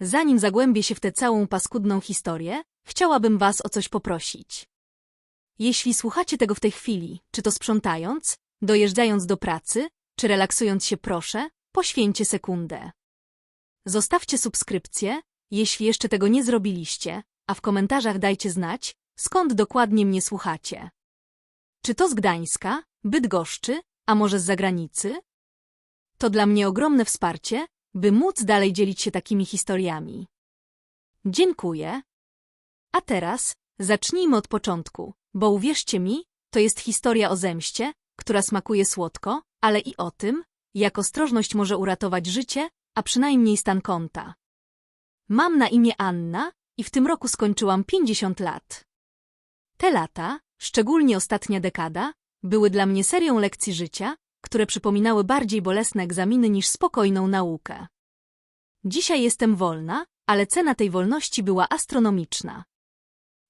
zanim zagłębię się w tę całą paskudną historię, chciałabym was o coś poprosić. Jeśli słuchacie tego w tej chwili, czy to sprzątając, dojeżdżając do pracy, czy relaksując się proszę, poświęćcie sekundę. Zostawcie subskrypcję, jeśli jeszcze tego nie zrobiliście, a w komentarzach dajcie znać, skąd dokładnie mnie słuchacie. Czy to z Gdańska, Bydgoszczy, a może z zagranicy? To dla mnie ogromne wsparcie, by móc dalej dzielić się takimi historiami. Dziękuję. A teraz zacznijmy od początku, bo uwierzcie mi, to jest historia o zemście, która smakuje słodko, ale i o tym, jak ostrożność może uratować życie, a przynajmniej stan konta. Mam na imię Anna i w tym roku skończyłam 50 lat. Te lata, szczególnie ostatnia dekada, były dla mnie serią lekcji życia, które przypominały bardziej bolesne egzaminy niż spokojną naukę. Dzisiaj jestem wolna, ale cena tej wolności była astronomiczna.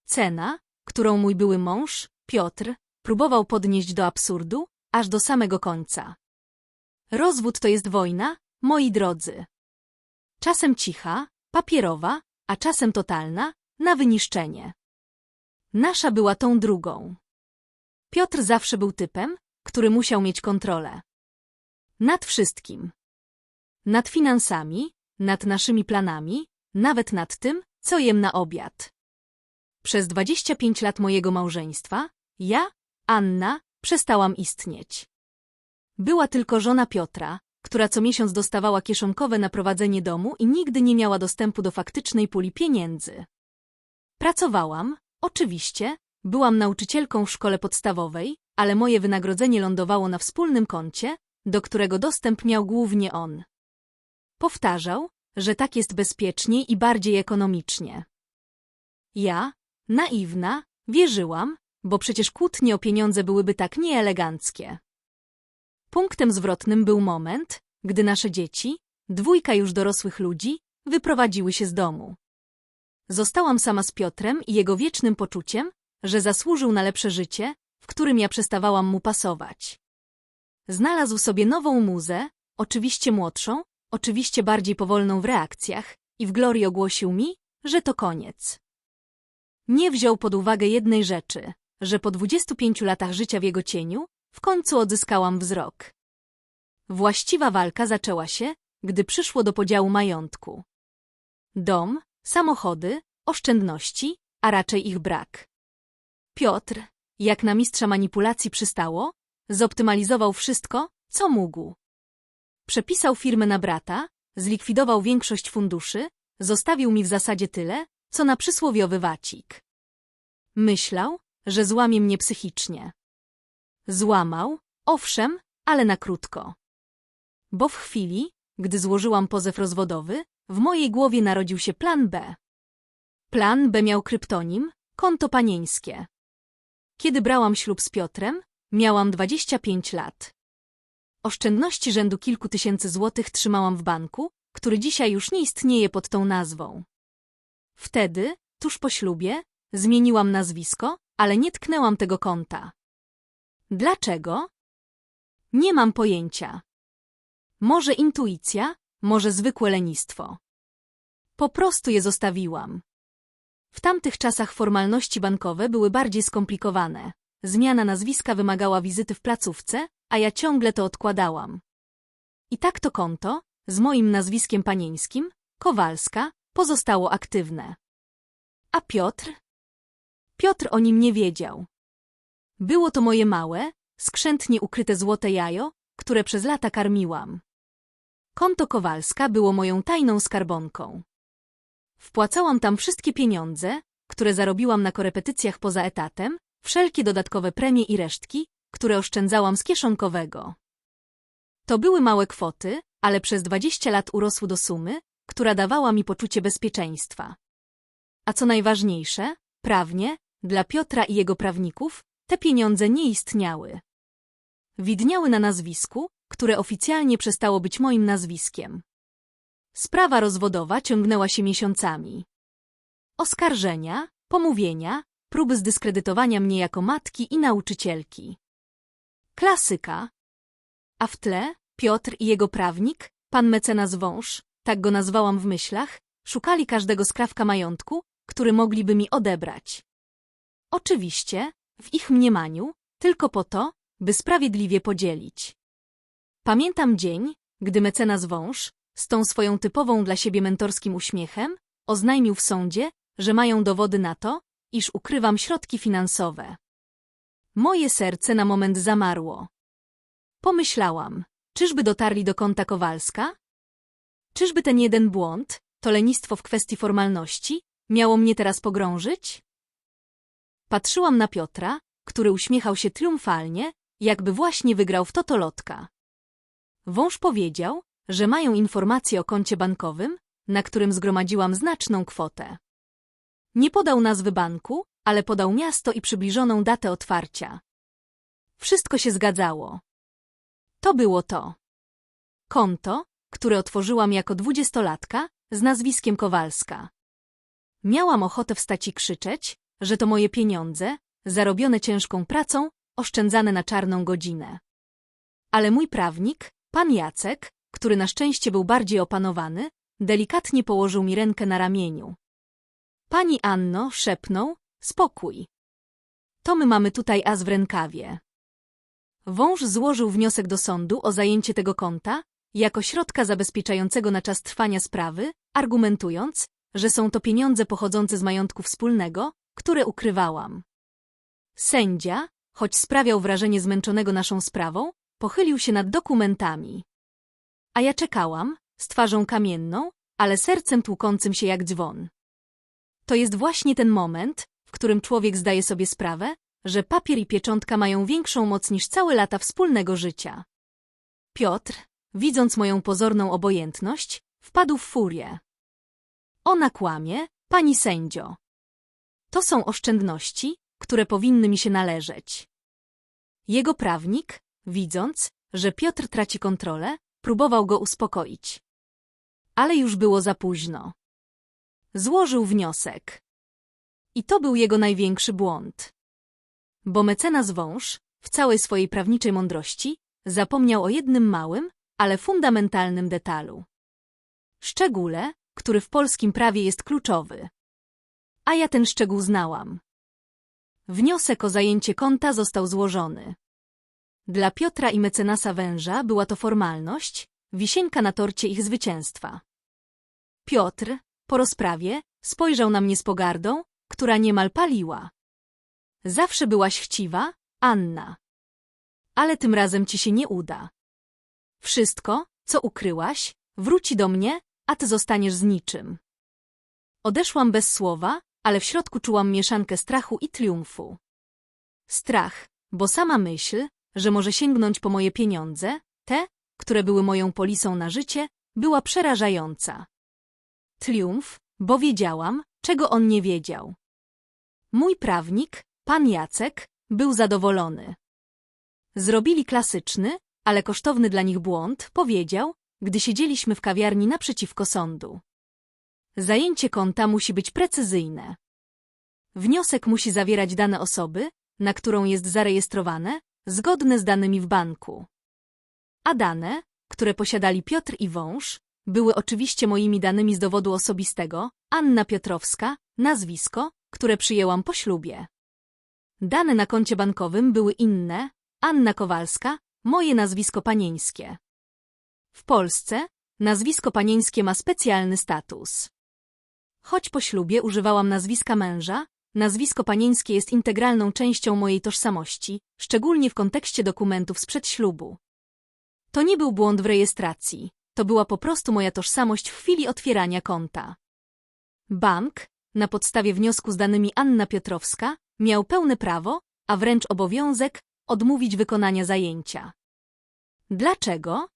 Cena, którą mój były mąż, Piotr, próbował podnieść do absurdu, aż do samego końca. Rozwód to jest wojna, moi drodzy. Czasem cicha, papierowa, a czasem totalna, na wyniszczenie. Nasza była tą drugą. Piotr zawsze był typem, który musiał mieć kontrolę. Nad wszystkim. Nad finansami, nad naszymi planami, nawet nad tym, co jem na obiad. Przez 25 lat mojego małżeństwa, ja, Anna, przestałam istnieć. Była tylko żona Piotra, która co miesiąc dostawała kieszonkowe na prowadzenie domu i nigdy nie miała dostępu do faktycznej puli pieniędzy. Pracowałam, oczywiście, byłam nauczycielką w szkole podstawowej, ale moje wynagrodzenie lądowało na wspólnym koncie, do którego dostęp miał głównie on. Powtarzał, że tak jest bezpieczniej i bardziej ekonomicznie. Ja, naiwna, wierzyłam, bo przecież kłótnie o pieniądze byłyby tak nieeleganckie. Punktem zwrotnym był moment, gdy nasze dzieci, dwójka już dorosłych ludzi, wyprowadziły się z domu. Zostałam sama z Piotrem i jego wiecznym poczuciem, że zasłużył na lepsze życie, w którym ja przestawałam mu pasować. Znalazł sobie nową muzę, oczywiście młodszą, oczywiście bardziej powolną w reakcjach, i w glorii ogłosił mi, że to koniec. Nie wziął pod uwagę jednej rzeczy, że po 25 latach życia w jego cieniu w końcu odzyskałam wzrok. Właściwa walka zaczęła się, gdy przyszło do podziału majątku. Dom, samochody, oszczędności, a raczej ich brak. Piotr, jak na mistrza manipulacji przystało, zoptymalizował wszystko, co mógł. Przepisał firmę na brata, zlikwidował większość funduszy, zostawił mi w zasadzie tyle, co na przysłowiowy wacik. Myślał, że złamie mnie psychicznie. Złamał, owszem, ale na krótko. Bo w chwili, gdy złożyłam pozew rozwodowy, w mojej głowie narodził się plan B. Plan B miał kryptonim, konto panieńskie. Kiedy brałam ślub z Piotrem, miałam 25 lat. Oszczędności rzędu kilku tysięcy złotych trzymałam w banku, który dzisiaj już nie istnieje pod tą nazwą. Wtedy, tuż po ślubie, zmieniłam nazwisko, ale nie tknęłam tego konta. Dlaczego? Nie mam pojęcia. Może intuicja, może zwykłe lenistwo. Po prostu je zostawiłam. W tamtych czasach formalności bankowe były bardziej skomplikowane. Zmiana nazwiska wymagała wizyty w placówce, a ja ciągle to odkładałam. I tak to konto, z moim nazwiskiem panieńskim, Kowalska, pozostało aktywne. A Piotr? Piotr o nim nie wiedział. Było to moje małe, skrzętnie ukryte złote jajo, które przez lata karmiłam. Konto Kowalska było moją tajną skarbonką. Wpłacałam tam wszystkie pieniądze, które zarobiłam na korepetycjach poza etatem, wszelkie dodatkowe premie i resztki, które oszczędzałam z kieszonkowego. To były małe kwoty, ale przez dwadzieścia lat urosły do sumy, która dawała mi poczucie bezpieczeństwa. A co najważniejsze, prawnie, dla Piotra i jego prawników, te pieniądze nie istniały. Widniały na nazwisku, które oficjalnie przestało być moim nazwiskiem. Sprawa rozwodowa ciągnęła się miesiącami. Oskarżenia, pomówienia, próby zdyskredytowania mnie jako matki i nauczycielki. Klasyka. A w tle Piotr i jego prawnik, pan mecenas Wąż, tak go nazwałam w myślach, szukali każdego skrawka majątku, który mogliby mi odebrać. Oczywiście, w ich mniemaniu, tylko po to, by sprawiedliwie podzielić. Pamiętam dzień, gdy mecenas wąż, z tą swoją typową dla siebie mentorskim uśmiechem, oznajmił w sądzie, że mają dowody na to, iż ukrywam środki finansowe. Moje serce na moment zamarło. Pomyślałam, czyżby dotarli do konta Kowalska? Czyżby ten jeden błąd, to lenistwo w kwestii formalności, miało mnie teraz pogrążyć? Patrzyłam na Piotra, który uśmiechał się triumfalnie, jakby właśnie wygrał w totolotka. Wąż powiedział, że mają informacje o koncie bankowym, na którym zgromadziłam znaczną kwotę. Nie podał nazwy banku, ale podał miasto i przybliżoną datę otwarcia. Wszystko się zgadzało. To było to. Konto, które otworzyłam jako dwudziestolatka, z nazwiskiem Kowalska. Miałam ochotę wstać i krzyczeć, że to moje pieniądze, zarobione ciężką pracą, oszczędzane na czarną godzinę. Ale mój prawnik, pan Jacek, który na szczęście był bardziej opanowany, delikatnie położył mi rękę na ramieniu. Pani Anno, szepnął, spokój. To my mamy tutaj as w rękawie. Wąż złożył wniosek do sądu o zajęcie tego konta jako środka zabezpieczającego na czas trwania sprawy, argumentując, że są to pieniądze pochodzące z majątku wspólnego, które ukrywałam. Sędzia, choć sprawiał wrażenie zmęczonego naszą sprawą, pochylił się nad dokumentami. A ja czekałam, z twarzą kamienną, ale sercem tłukącym się jak dzwon. To jest właśnie ten moment, w którym człowiek zdaje sobie sprawę, że papier i pieczątka mają większą moc niż całe lata wspólnego życia. Piotr, widząc moją pozorną obojętność, wpadł w furię. Ona kłamie, pani sędzio. To są oszczędności, które powinny mi się należeć. Jego prawnik, widząc, że Piotr traci kontrolę, próbował go uspokoić. Ale już było za późno. Złożył wniosek. I to był jego największy błąd. Bo mecenas wąż, w całej swojej prawniczej mądrości, zapomniał o jednym małym, ale fundamentalnym detalu. Szczególe, który w polskim prawie jest kluczowy. A ja ten szczegół znałam. Wniosek o zajęcie konta został złożony. Dla Piotra i mecenasa węża była to formalność, wisienka na torcie ich zwycięstwa. Piotr, po rozprawie, spojrzał na mnie z pogardą, która niemal paliła. Zawsze byłaś chciwa, Anna. Ale tym razem ci się nie uda. Wszystko, co ukryłaś, wróci do mnie, a ty zostaniesz z niczym. Odeszłam bez słowa, ale w środku czułam mieszankę strachu i triumfu. Strach, bo sama myśl, że może sięgnąć po moje pieniądze, te, które były moją polisą na życie, była przerażająca. Triumf, bo wiedziałam, czego on nie wiedział. Mój prawnik, pan Jacek, był zadowolony. Zrobili klasyczny, ale kosztowny dla nich błąd, powiedział, gdy siedzieliśmy w kawiarni naprzeciwko sądu. Zajęcie konta musi być precyzyjne. Wniosek musi zawierać dane osoby, na którą jest zarejestrowane, zgodne z danymi w banku. A dane, które posiadali Piotr i Wąż, były oczywiście moimi danymi z dowodu osobistego, Anna Piotrowska, nazwisko, które przyjęłam po ślubie. Dane na koncie bankowym były inne, Anna Kowalska, moje nazwisko panieńskie. W Polsce nazwisko panieńskie ma specjalny status. Choć po ślubie używałam nazwiska męża, nazwisko panieńskie jest integralną częścią mojej tożsamości, szczególnie w kontekście dokumentów sprzed ślubu. To nie był błąd w rejestracji, to była po prostu moja tożsamość w chwili otwierania konta. Bank, na podstawie wniosku z danymi Anna Piotrowska, miał pełne prawo, a wręcz obowiązek, odmówić wykonania zajęcia. Dlaczego?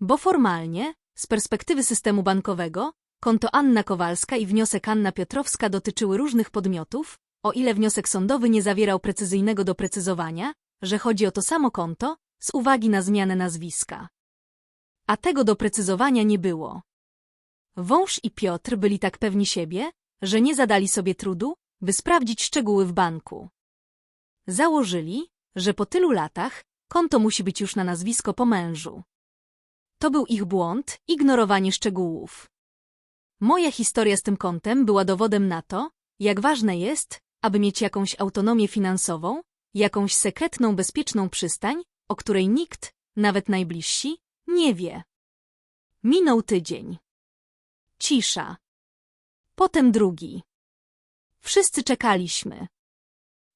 Bo formalnie, z perspektywy systemu bankowego, konto Anna Kowalska i wniosek Anna Piotrowska dotyczyły różnych podmiotów, o ile wniosek sądowy nie zawierał precyzyjnego doprecyzowania, że chodzi o to samo konto, z uwagi na zmianę nazwiska. A tego doprecyzowania nie było. Wąż i Piotr byli tak pewni siebie, że nie zadali sobie trudu, by sprawdzić szczegóły w banku. Założyli, że po tylu latach konto musi być już na nazwisko po mężu. To był ich błąd, ignorowanie szczegółów. Moja historia z tym kontem była dowodem na to, jak ważne jest, aby mieć jakąś autonomię finansową, jakąś sekretną, bezpieczną przystań, o której nikt, nawet najbliżsi, nie wie. Minął tydzień. Cisza. Potem drugi. Wszyscy czekaliśmy.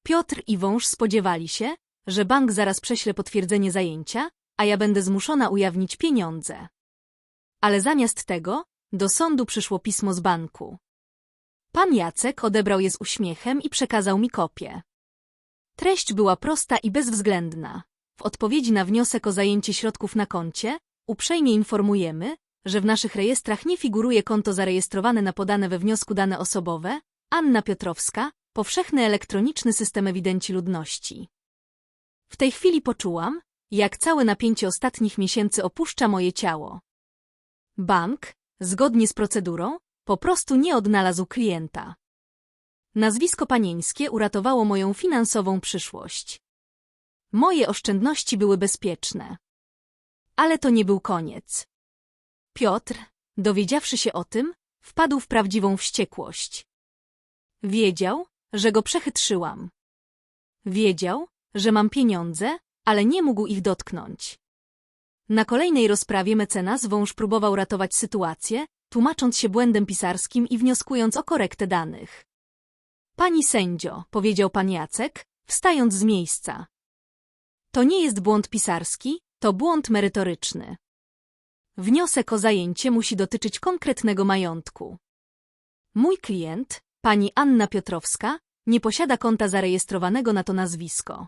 Piotr i wąż spodziewali się, że bank zaraz prześle potwierdzenie zajęcia, a ja będę zmuszona ujawnić pieniądze. Ale zamiast tego, do sądu przyszło pismo z banku. Pan Jacek odebrał je z uśmiechem i przekazał mi kopię. Treść była prosta i bezwzględna. W odpowiedzi na wniosek o zajęcie środków na koncie, uprzejmie informujemy, że w naszych rejestrach nie figuruje konto zarejestrowane na podane we wniosku dane osobowe, Anna Piotrowska, powszechny elektroniczny system ewidencji ludności. W tej chwili poczułam, jak całe napięcie ostatnich miesięcy opuszcza moje ciało. Bank, zgodnie z procedurą, po prostu nie odnalazł klienta. Nazwisko panieńskie uratowało moją finansową przyszłość. Moje oszczędności były bezpieczne. Ale to nie był koniec. Piotr, dowiedziawszy się o tym, wpadł w prawdziwą wściekłość. Wiedział, że go przechytrzyłam. Wiedział, że mam pieniądze, ale nie mógł ich dotknąć. Na kolejnej rozprawie mecenas wąż próbował ratować sytuację, tłumacząc się błędem pisarskim i wnioskując o korektę danych. Pani sędzio, powiedział pan Jacek, wstając z miejsca. To nie jest błąd pisarski, to błąd merytoryczny. Wniosek o zajęcie musi dotyczyć konkretnego majątku. Mój klient, pani Anna Piotrowska, nie posiada konta zarejestrowanego na to nazwisko.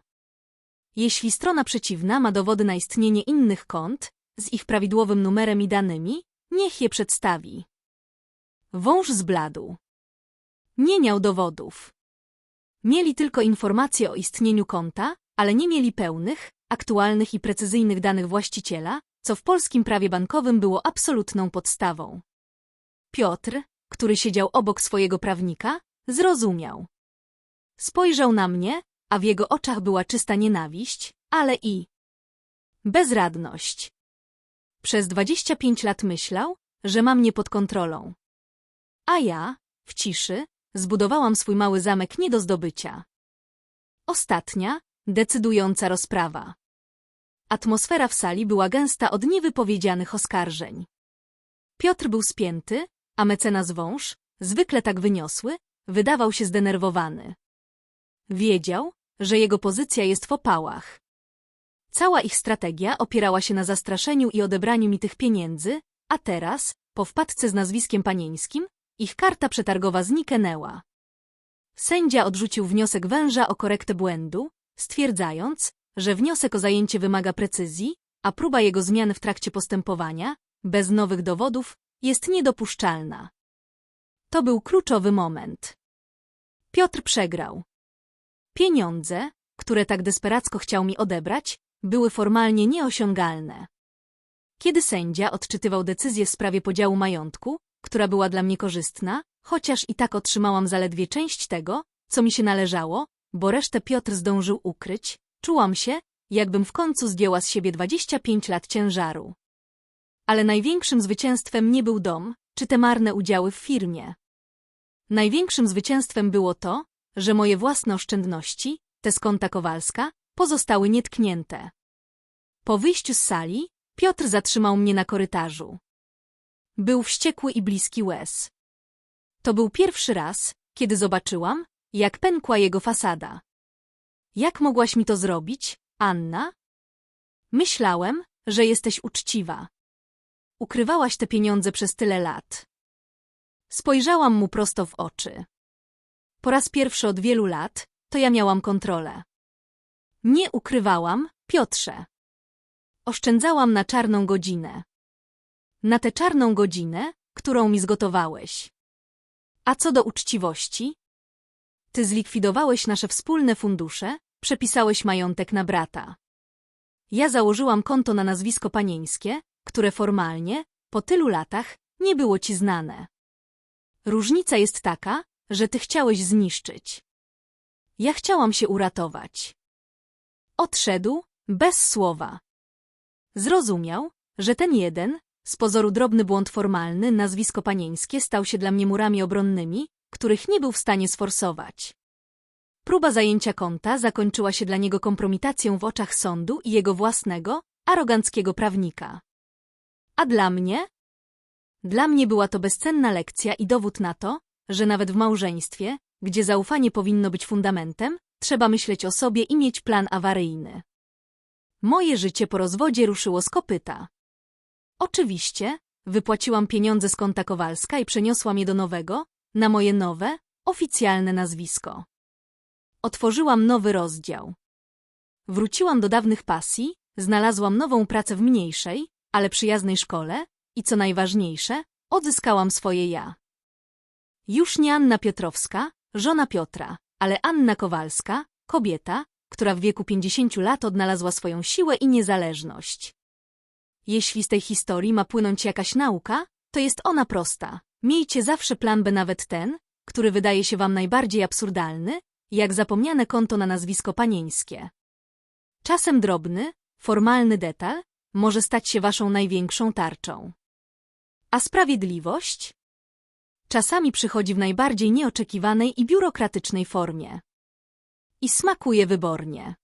Jeśli strona przeciwna ma dowody na istnienie innych kont, z ich prawidłowym numerem i danymi, niech je przedstawi. Wąż zbladł. Nie miał dowodów. Mieli tylko informacje o istnieniu konta, ale nie mieli pełnych, aktualnych i precyzyjnych danych właściciela, co w polskim prawie bankowym było absolutną podstawą. Piotr, który siedział obok swojego prawnika, zrozumiał. Spojrzał na mnie, a w jego oczach była czysta nienawiść, ale i bezradność. Przez 25 lat myślał, że ma mnie pod kontrolą. A ja, w ciszy, zbudowałam swój mały zamek nie do zdobycia. Ostatnia, decydująca rozprawa. Atmosfera w sali była gęsta od niewypowiedzianych oskarżeń. Piotr był spięty, a mecenas wąż, zwykle tak wyniosły, wydawał się zdenerwowany. Wiedział, że jego pozycja jest w opałach. Cała ich strategia opierała się na zastraszeniu i odebraniu mi tych pieniędzy, a teraz, po wpadce z nazwiskiem panieńskim, ich karta przetargowa zniknęła. Sędzia odrzucił wniosek węża o korektę błędu, stwierdzając, że wniosek o zajęcie wymaga precyzji, a próba jego zmiany w trakcie postępowania, bez nowych dowodów, jest niedopuszczalna. To był kluczowy moment. Piotr przegrał. Pieniądze, które tak desperacko chciał mi odebrać, były formalnie nieosiągalne. Kiedy sędzia odczytywał decyzję w sprawie podziału majątku, która była dla mnie korzystna, chociaż i tak otrzymałam zaledwie część tego, co mi się należało, bo resztę Piotr zdążył ukryć, czułam się, jakbym w końcu zdjęła z siebie 25 lat ciężaru. Ale największym zwycięstwem nie był dom, czy te marne udziały w firmie. Największym zwycięstwem było to, że moje własne oszczędności, te z konta Kowalska, pozostały nietknięte. Po wyjściu z sali, Piotr zatrzymał mnie na korytarzu. Był wściekły i bliski łez. To był pierwszy raz, kiedy zobaczyłam, jak pękła jego fasada. Jak mogłaś mi to zrobić, Anna? Myślałem, że jesteś uczciwa. Ukrywałaś te pieniądze przez tyle lat. Spojrzałam mu prosto w oczy. Po raz pierwszy od wielu lat, to ja miałam kontrolę. Nie ukrywałam, Piotrze. Oszczędzałam na czarną godzinę. Na tę czarną godzinę, którą mi zgotowałeś. A co do uczciwości? Ty zlikwidowałeś nasze wspólne fundusze, przepisałeś majątek na brata. Ja założyłam konto na nazwisko panieńskie, które formalnie, po tylu latach, nie było ci znane. Różnica jest taka, że ty chciałeś zniszczyć. Ja chciałam się uratować. Odszedł, bez słowa. Zrozumiał, że ten jeden, Z pozoru drobny błąd formalny, nazwisko panieńskie stał się dla mnie murami obronnymi, których nie był w stanie sforsować. Próba zajęcia konta zakończyła się dla niego kompromitacją w oczach sądu i jego własnego, aroganckiego prawnika. A dla mnie? Dla mnie była to bezcenna lekcja i dowód na to, że nawet w małżeństwie, gdzie zaufanie powinno być fundamentem, trzeba myśleć o sobie i mieć plan awaryjny. Moje życie po rozwodzie ruszyło z kopyta. Oczywiście, wypłaciłam pieniądze z konta Kowalska i przeniosłam je do nowego, na moje nowe, oficjalne nazwisko. Otworzyłam nowy rozdział. Wróciłam do dawnych pasji, znalazłam nową pracę w mniejszej, ale przyjaznej szkole i co najważniejsze, odzyskałam swoje ja. Już nie Anna Piotrowska, żona Piotra, ale Anna Kowalska, kobieta, która w wieku 50 lat odnalazła swoją siłę i niezależność. Jeśli z tej historii ma płynąć jakaś nauka, to jest ona prosta. Miejcie zawsze plan B nawet ten, który wydaje się wam najbardziej absurdalny, jak zapomniane konto na nazwisko panieńskie. Czasem drobny, formalny detal może stać się waszą największą tarczą. A sprawiedliwość? Czasami przychodzi w najbardziej nieoczekiwanej i biurokratycznej formie. I smakuje wybornie.